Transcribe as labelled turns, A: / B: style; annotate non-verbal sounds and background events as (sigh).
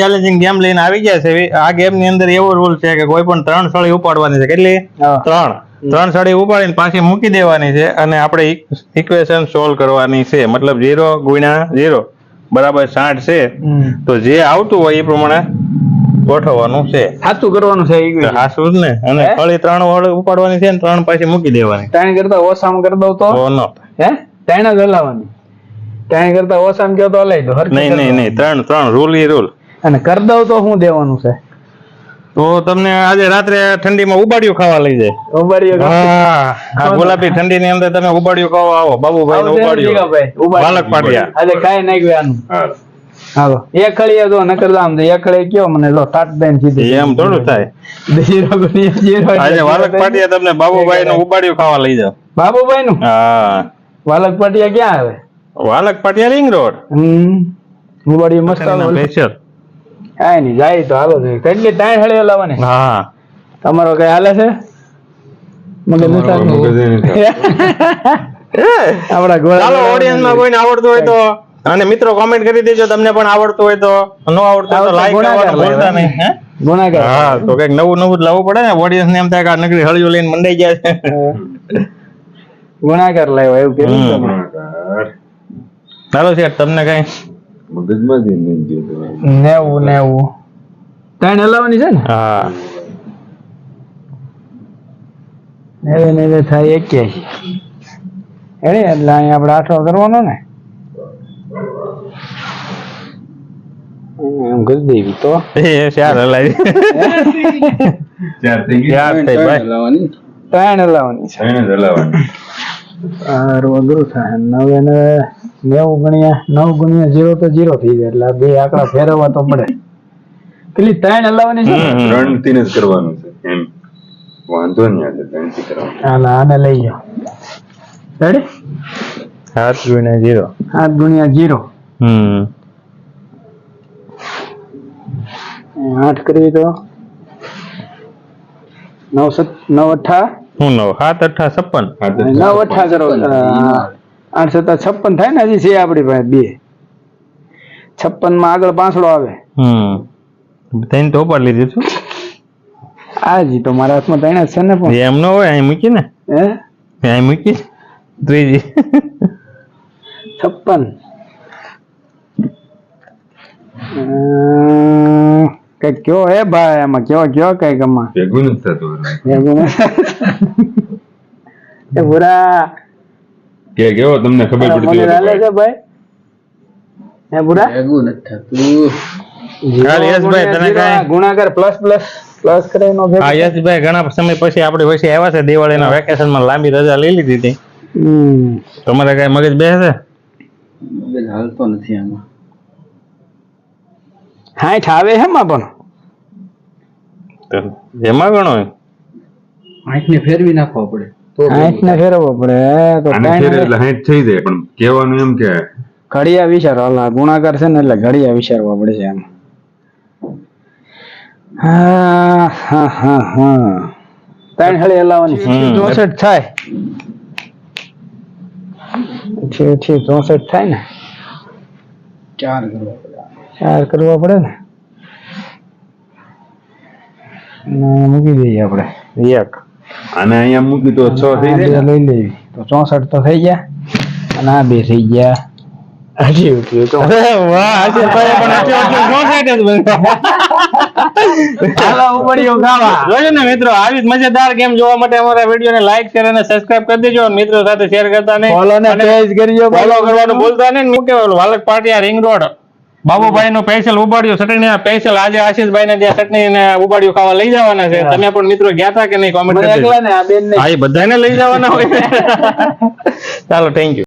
A: Challenging game લઈને આવી ગયા છે. આ ગેમની અંદર એવો રૂલ છે કે કોઈ પણ ત્રણ સળી ઉપાડવાની છે. કેટલી? ત્રણ. ત્રણ સળી ઉપાડીને પાછી મૂકી દેવાની છે અને આપણે ઇક્વેશન સોલ્વ કરવાની છે. મતલબ ઝીરો ગુણ્યા ઝીરો બરાબર સાઠ છે. તો જે આવતું હોય એ પ્રમાણે ગોઠવવાનું છે.
B: સાચું કરવાનું છે
A: સાચું જ ને. અને? સળી ત્રણ વળ ઉપાડવાની છે ને ત્રણ પાછી મૂકી દેવાની.
B: ત્રણ કરતા ઓછામાં કરી દઉં તો? હે? ત્રણ જ હલાવવાની. ત્રણ કરતા ઓછામાં કયો તો હલાવી દો.
A: નહીં નહીં નહીં. ત્રણ ત્રણ રૂલ ઈ રૂલ
B: અને કરી દઉં તો શું દેવાનું છે?
A: તો તમને આજે રાત્રે ઠંડીમાં ઉબાડિયું ખાવા લઈ જાય.
B: ઉબાડિયું
A: હા ગુલાબી ઠંડી ની અંદર તમે ઉબાડિયું ખાવા આવો. બાબુભાઈ નું ઉબાડિયું. બાલક પાટિયા.
B: આજે કાંઈ નાખ્યું આનું. હાલો. એક ખળીએ તો નકર આમ એક ખળીએ કયો મને લો દઈને સીધી.
A: એમ થોડું થાય.
B: જીરો જીરો
A: આજે વાલક પાટિયા તમને બાબુભાઈ નું ઉબાડિયું ખાવા લઈ જાવ
B: બાબુભાઈ નું
A: હા.
B: વાલક પાટિયા ક્યાં આવે?
A: Valak Patiya ring road.
B: હમ. ઉબાડીઓ મસ્ત આવે.
A: સ્પેશિયલ
B: કાંઈ નહીં જાય તો હાલો છે કેટલી ત્રણ હળીઓ લાવવાની
A: હા.
B: તમારો કઈ હાલે છે? મગજ (laughs) આપડા ગોળા
A: ચાલો ઓડિયન્સમાં કોઈને આવડતું હોય તો અને મિત્રો કોમેન્ટ કરી દેજો તમને પણ આવડતું હોય તો. ન આવડતું હોય તો લાઈક કરવાનું ભૂલતા નહીં હે?
B: ગુનાકાર
A: હા તો કંઈક નવું નવું જ લાવવું પડે ને ઓડિયન્સ ને એમ થાય કે આ નકરી હળીઓ લઈને મંડાઈ જાય છે.
B: ગુનાગાર લાવ્યો એવું કે?
A: ચાલો શેઠ તમને કઈ
C: મગજમાં જ નહીં ગયું
B: નેવું નેવું. ત્રણ હલાવવાની છે ને?
A: હા.
B: નેવે નેવે થાય એક્યાસી. એને એટલે અહીંયા આપણે આઠો કરવાનો ને? એમ કરી દેવી તો.
A: એ ચાર હલાવી.
C: ચાર થઈ
A: ચાર થઈ ભાઈ.
B: ત્રણ હલાવવાની
C: ત્રણ હલાવવાની.
B: સારું અઘરું થાય. નવે ને નેવું ગણ્યા નવ ગુણ્યા જીરો તો જીરો થઈ જાય એટલે બે આંકડા ફેરવવા તો પડે. પેલી ત્રણ હલાવવાની છે.
C: ત્રણથી જ કરવાનું છે એમ. વાંધો નહીં આજે ત્રણથી કરવાનું
B: હાલ આને લઈ જાઓ રેડી
A: સાત ગુણ્યા જીરો
B: સાત ગુણ્યા જીરો
A: હમ.
B: આઠ કરવી તો? નવ સત નવ અઠા?
A: હું નવ? સાત અઠા છપ્પન.
B: નવ અઠા કરો આઠ સત્તા છપ્પન થાય ને હજી છે આપણી પાસે બે. છપ્પનમાં આગળ પાંસડો આવે.
A: હમ. તઈને તો પર લીધી છું
B: આજી તો મારા હાથમાં ત્રણ છે ને પણ.
A: એમ ન હોય અહીં મૂકી ને?
B: હે?
A: અહીં મૂકી? ત્રીજી.
B: છપ્પન. કઈ કંઈક કયો હે ભાઈ આમાં? કયો કયો કઈ ગમા
C: ભેગું નથી થતું
B: ભેગું ન- એ ભૂરા.
C: કે કેવો તમને ખબર પડતી હોય
B: છે ભાઈ. હે બુડા
A: એગુ ન થતું. કાલ યશભાઈ તને કાઈ?
B: ગુણાકાર પ્લસ પ્લસ પ્લસ કરીને
A: હા યશભાઈ ઘણા સમય પછી આપણે વચ્ચે આવ્યા છે દિવાળીના વેકેશનમાં લાંબી રજા લઈ લીધી હતી. તમારે કઈ મગજ બેસે મગજ
D: હાલતો નથી આમાં.
B: હાઈઠ આવે છે માં
A: પણ. એમાં ગણો હાઈઠ
D: ને ફેરવી નાખો આપણે
B: 60 ને ફેરવવો પડે તો
C: એટલે 60 થઈ જાય પણ કહેવાનું એમ કે
B: ઘડિયા વિચારો અલા ગુણાકાર છે ને એટલે ઘડિયા વિચારવા પડે છે આમ હા હા હા ત્રણ હળી હલાવવાની. ચોસઠ થાય. છે ચોસઠ થાય ને?
D: ચાર
B: ચાર કરવા પડે ને મૂકી દઈએ આપણે.
A: એક.
C: આને અહીંયા મૂકી તો છ થઈ જાય
B: લઈ લેવી. તો ચોસઠ તો થઈ ગયા. અને આ બે થઈ ગયા. હજી ઉઠ્યું તો.
A: વાહ આશીષભાઈ પણ આટલું આટલું ન જોજો મિત્રો આવી જ મજેદાર ગેમ જોવા માટે અમારા વીડિયો ને લાઈક શેર અને સબસ્ક્રાઇબ કરી દેજો. મિત્રો સાથે શેર કરતા નહીં.
B: ફોલો ને
A: અને
B: પેજ કરજો
A: ફોલો કરવાનું ભૂલતા નહીં. મૂકે ઓલું વાલક પાટિયા રિંગ રોડ બાબુભાઈ નું પેન્સિલ ઉબાડ્યું ચટણી પેન્સિલ આજે આશીષભાઈ ને ત્યાં ચટણી ને ઉબાડ્યું ખાવા લઈ જવાના છે. તમે પણ મિત્રો ગયા હતા કે નહીં? કોમેન્ટ હા એ બધાને લઈ જવાના હોય (laughs) ચાલો થેન્ક યુ